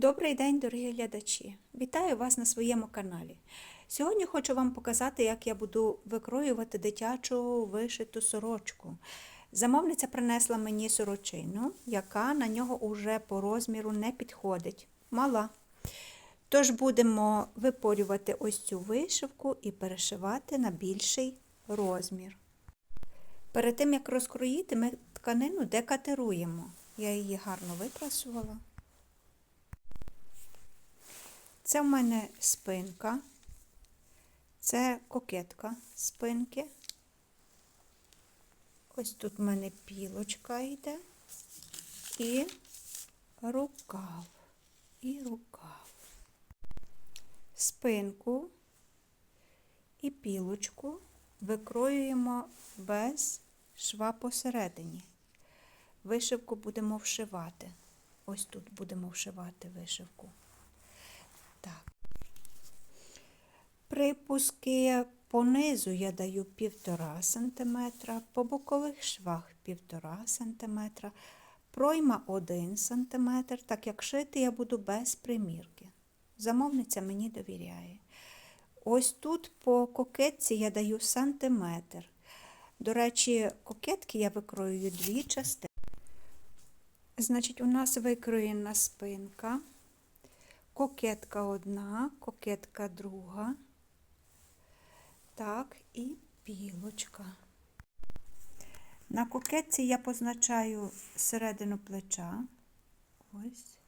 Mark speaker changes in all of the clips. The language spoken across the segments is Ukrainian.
Speaker 1: Добрий день, дорогі глядачі! Вітаю вас на своєму каналі. Сьогодні хочу вам показати, як я буду викроювати дитячу вишиту сорочку. Замовниця принесла мені сорочину, яка на нього уже по розміру не підходить. Мала. Тож будемо випорювати ось цю вишивку і перешивати на більший розмір. Перед тим, як розкроїти, ми тканину декатеруємо. Я її гарно випрасувала. Це в мене спинка, це кокетка спинки. Ось тут в мене пілочка йде і рукав, і рукав. Спинку і пілочку викроюємо без шва посередині. Вишивку будемо вшивати. Ось тут будемо вшивати вишивку. Так. Припуски по низу я даю 1,5 см, по бокових швах 1,5 см, пройма 1 см, так як шити я буду без примірки. Замовниця мені довіряє. Ось тут по кокетці я даю сантиметр. До речі, кокетки я викроюю дві частини. Значить, у нас викроєна спинка. Кокетка одна, кокетка друга. Так, і пілочка. На кокетці я позначаю середину плеча. Ось.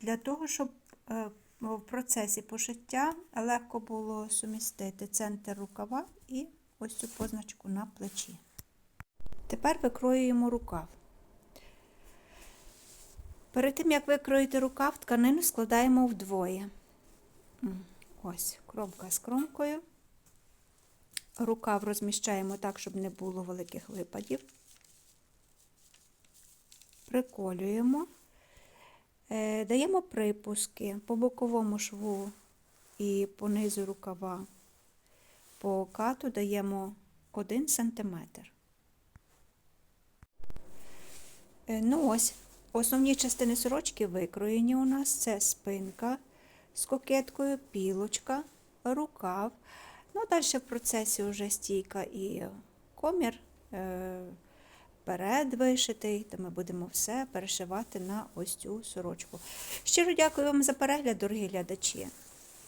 Speaker 1: Для того, щоб е, в процесі пошиття легко було сумістити центр рукава і ось цю позначку на плечі. Тепер викроюємо рукав. Перед тим, як викроїти рукав, тканину складаємо вдвоє. Ось, кромка з кромкою. Рукав розміщаємо так, щоб не було великих випадів. Приколюємо, е, даємо припуски по боковому шву і по низу рукава. По кату даємо 1 см. Е, ну ось, Основні частини сорочки викроєні у нас це спинка з кокеткою, пілочка, рукав. Ну, Далі в процесі вже стійка і комір е, перед вишитий, то ми будемо все перешивати на ось цю сорочку. Щиро дякую вам за перегляд, дорогі глядачі.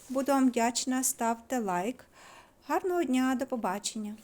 Speaker 1: Буду вам вдячна, ставте лайк. Гарного дня, до побачення!